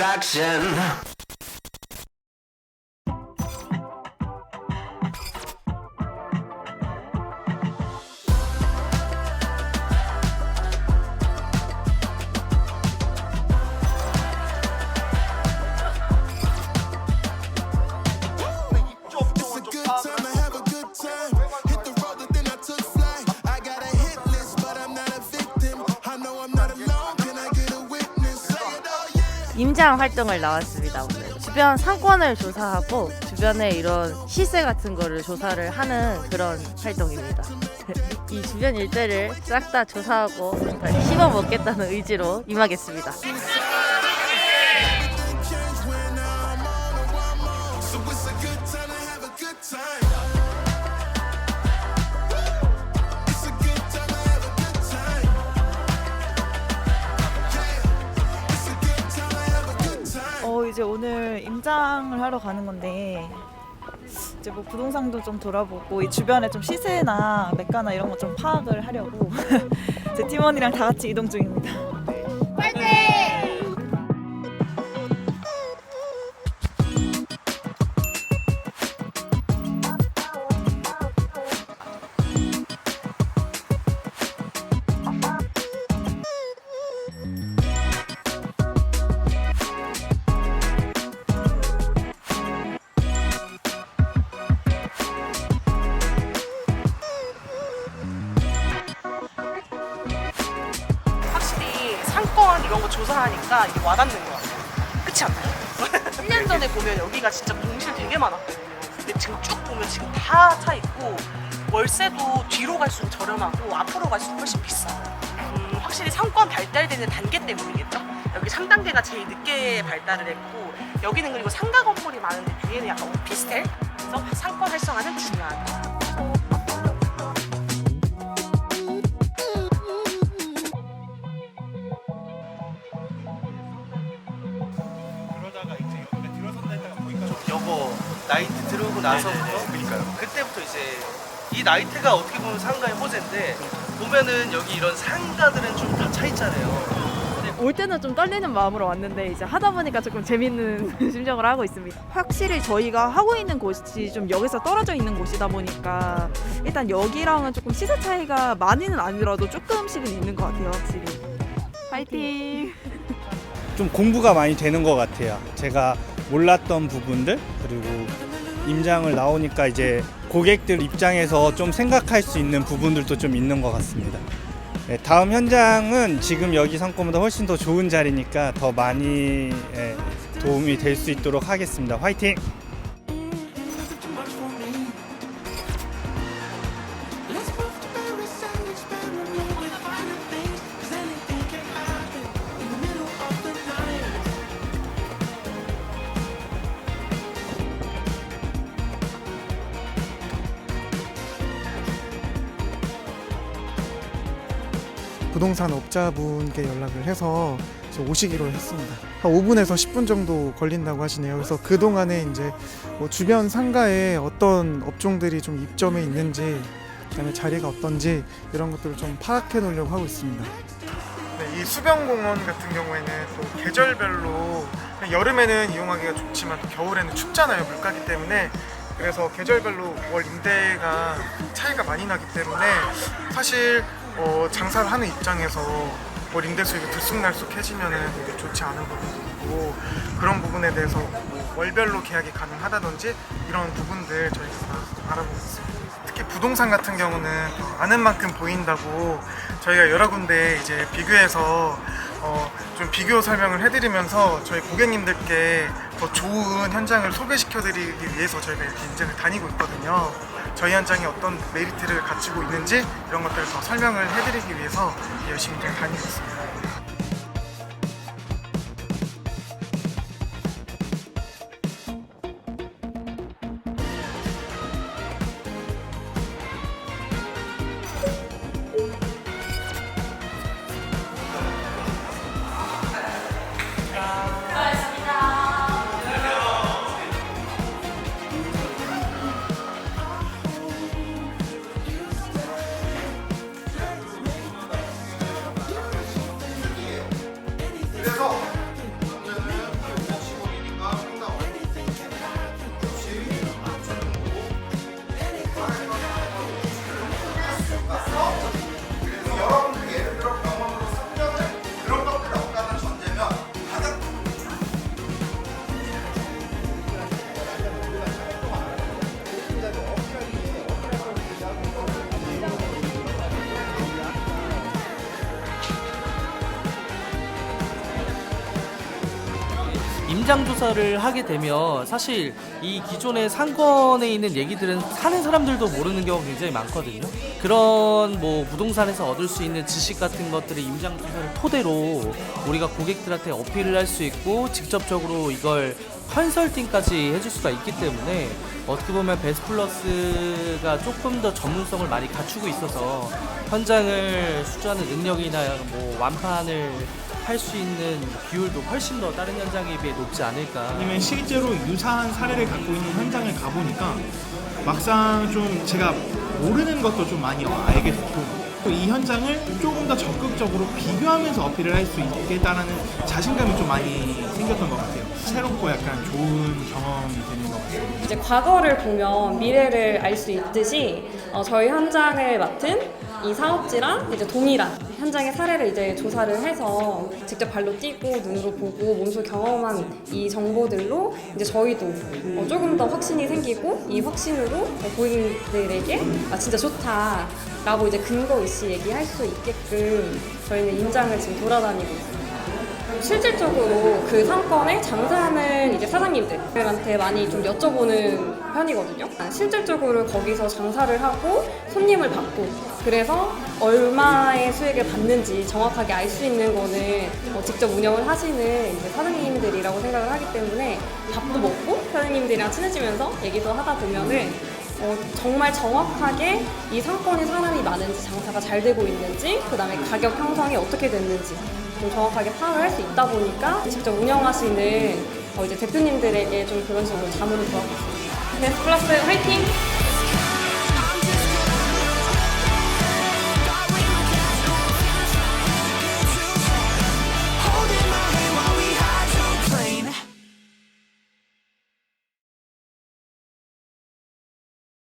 attraction. 임장 활동을 나왔습니다 오늘. 주변 상권을 조사하고 주변에 이런 시세 같은 거를 조사를 하는 그런 활동입니다. 이 주변 일대를 싹 다 조사하고 다 씹어 먹겠다는 의지로 임하겠습니다 이제 오늘 임장을 하러 가는 건데 이제 뭐 부동산도 좀 돌아보고 이 주변에 좀 시세나 매가나 이런 거 좀 파악을 하려고 제 팀원이랑 다 같이 이동 중입니다. 이런 거 조사하니까 이게 와닿는 것 같아요. 그렇지 않나요? 1년 전에 보면 여기가 진짜 공실 되게 많았거든요. 근데 지금 쭉 보면 지금 다 차 있고 월세도 뒤로 갈수록 저렴하고 앞으로 갈수록 훨씬 비싸요. 음, 확실히 상권 발달되는 단계 때문이겠죠? 여기 3단계가 제일 늦게 발달을 했고 여기는 그리고 상가 건물이 많은데 뒤에는 약간 오피스텔 그래서 상권 활성화는 중요하다. 나이트 들어오고 나서부터 그러니까요. 그때부터 이제 이 나이트가 어떻게 보면 상가의 호재인데 보면은 여기 이런 상가들은 좀 다 차 있잖아요. 올 때는 좀 떨리는 마음으로 왔는데 이제 하다 보니까 조금 재밌는 심정을 하고 있습니다 확실히 저희가 하고 있는 곳이 좀 역에서 떨어져 있는 곳이다 보니까 일단 여기랑은 조금 시세 차이가 많이는 아니라도 조금씩은 있는 것 같아요 확실히. 파이팅! 좀 공부가 많이 되는 것 같아요. 제가 몰랐던 부분들 그리고 임장을 나오니까 이제 고객들 입장에서 좀 생각할 수 있는 부분들도 좀 있는 것 같습니다. 네, 다음 현장은 지금 여기 상권보다 훨씬 더 좋은 자리니까 더 많이 예, 도움이 될 수 있도록 하겠습니다. 화이팅! 부동산 업자분께 연락을 해서 오시기로 했습니다. 한 5분에서 10분 정도 걸린다고 하시네요. 그래서 그 동안에 이제 뭐 주변 상가에 어떤 업종들이 좀 입점해 있는지, 그다음에 자리가 어떤지 이런 것들을 좀 파악해 놓으려고 하고 있습니다. 네, 이 수변공원 같은 경우에는 또 계절별로 여름에는 이용하기가 좋지만 또 겨울에는 춥잖아요 물가기 때문에 그래서 계절별로 월 임대가 차이가 많이 나기 때문에 사실 어, 장사를 하는 입장에서 월 임대 수익이 들쑥날쑥해지면은 되게 좋지 않은 부분도 있고 그런 부분에 대해서 뭐 월별로 계약이 가능하다든지 이런 부분들 저희가 다 알아보고 있습니다. 특히 부동산 같은 경우는 아는 만큼 보인다고 저희가 여러 군데 이제 비교해서 어, 좀 비교 설명을 해드리면서 저희 고객님들께 더 좋은 현장을 소개시켜드리기 위해서 저희가 이렇게 현장을 다니고 있거든요. 저희 현장이 어떤 메리트를 갖추고 있는지 이런 것들을 더 설명을 해드리기 위해서 열심히 좀 다니고 있습니다. 임장 조사를 하게 되면 사실 이 기존의 상권에 있는 얘기들은 사는 사람들도 모르는 경우가 굉장히 많거든요. 그런 뭐 부동산에서 얻을 수 있는 지식 같은 것들을 임장 조사를 토대로 우리가 고객들한테 어필을 할 수 있고 직접적으로 이걸 컨설팅까지 해줄 수가 있기 때문에 어떻게 보면 베스플러스가 조금 더 전문성을 많이 갖추고 있어서 현장을 수주하는 능력이나 뭐 완판을 할 수 있는 비율도 훨씬 더 다른 현장에 비해 높지 않을까. 아니면 실제로 유사한 사례를 갖고 있는 현장을 가보니까 막상 좀 제가 모르는 것도 좀 많이 알게 됐고 또 이 현장을 조금 더 적극적으로 비교하면서 어필을 할 수 있겠다라는 자신감이 좀 많이 생겼던 것 같아요. 새롭고 약간 좋은 경험이 되는. 이제 과거를 보면 미래를 알 수 있듯이 어, 저희 현장을 맡은 이 사업지랑 이제 동일한 현장의 사례를 이제 조사를 해서 직접 발로 뛰고 눈으로 보고 몸소 경험한 이 정보들로 이제 저희도 어, 조금 더 확신이 생기고 이 확신으로 어, 고객들에게 아 진짜 좋다라고 이제 근거 있이 얘기할 수 있게끔 저희는 임장을 지금 돌아다니고 있습니다. 실질적으로 그 상권에 장사하는 이제 사장님들한테 많이 좀 여쭤보는 편이거든요. 실질적으로 거기서 장사를 하고 손님을 받고 그래서 얼마의 수익을 받는지 정확하게 알 수 있는 거는 뭐 직접 운영을 하시는 이제 사장님들이라고 생각을 하기 때문에 밥도 먹고 사장님들이랑 친해지면서 얘기도 하다 보면은 어, 정말 정확하게 이 상권에 사람이 많은지 장사가 잘 되고 있는지 그 다음에 가격 형성이 어떻게 됐는지 좀 정확하게 파악을 할 수 있다 보니까 직접 운영하시는 어, 이제 대표님들에게 좀 그런 식으로 자문을 구하고 있습니다. 네, 플러스 화이팅!